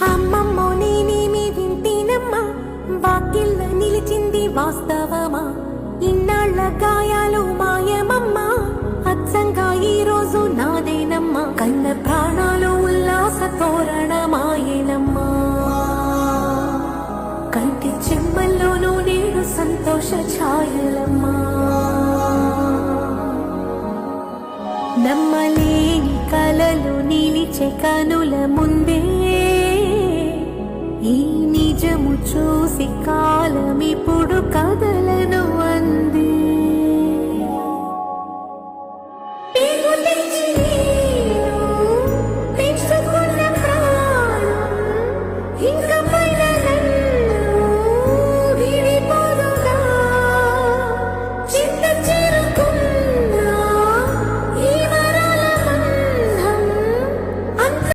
అమ్మమ్మో నేనేమి వింటేనమ్మా? వాకిళ్ళ నిలిచింది వాస్తవమా? ఇన్నాళ్ళ గాయాలు మాయమమ్మా? అచ్చంగా ఈ రోజు నాదేనమ్మా? కన్న ప్రాణాలు ఉల్లాస తోరణమాయేనమ్మా కంటి చెమ్మల్లోనూ నేడు సంతోష ఛాయలమ్మా. నమ్మలేని కలలు నిలిచే కనుల ముందు చూసి కాలమిప్పుడు కదలను అంది. ఇంకా